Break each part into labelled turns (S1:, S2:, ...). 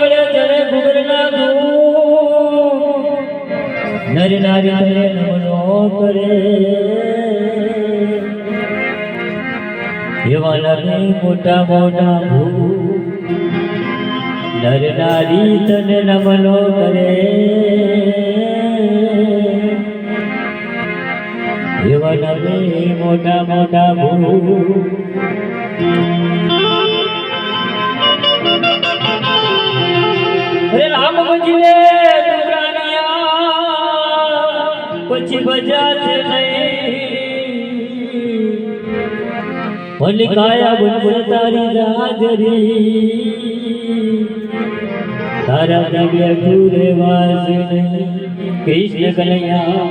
S1: વડે જરે ઘૂઘરના ધૂપ નર નારી તને નમનો કરે. એવા નરે મોટા મોટા ભૂ નર નારી તને નમનો કરે. એવા નરે મોટા મોટા ભૂપ ભજીને દુરાનિયા પછી બજાશે નહીં. મને કાયા બનશે તારી રાજરી. તારા દિવ્ય પૂરે વાસને કૃષ્ણ કનૈયા,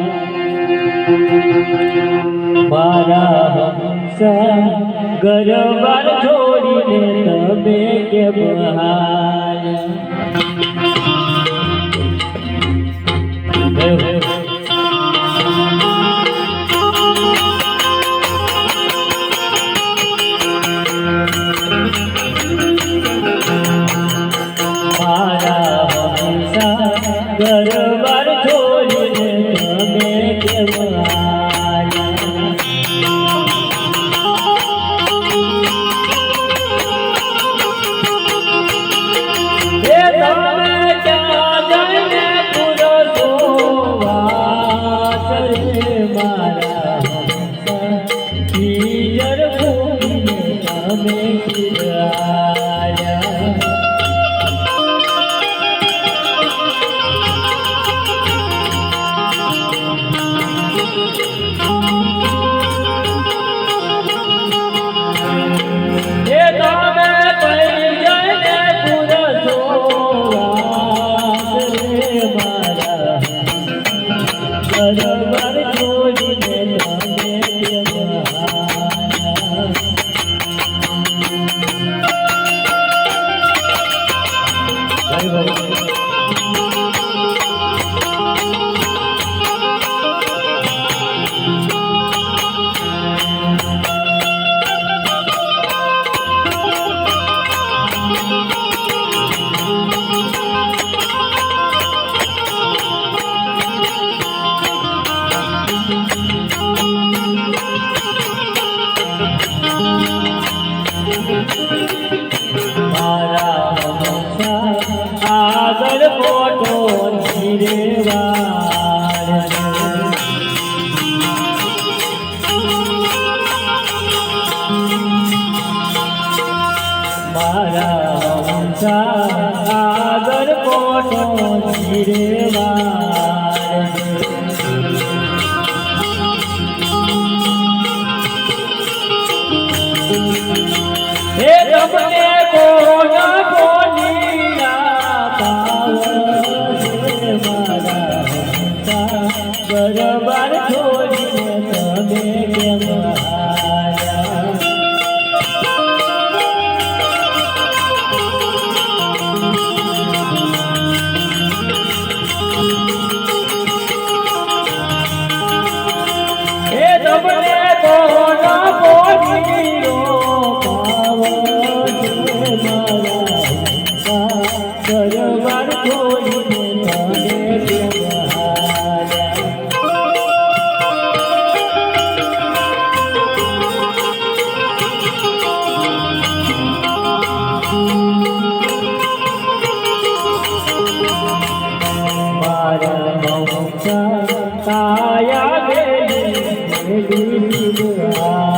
S1: મારા હંસા ગરબર છોડીને તમે કે બહાર? அறிவோம் આગળ ફોટો ધીરેવાર મારા હંસા આગળ ફોટો ધીરેવાર রবার કાયા ગેલી ગેલી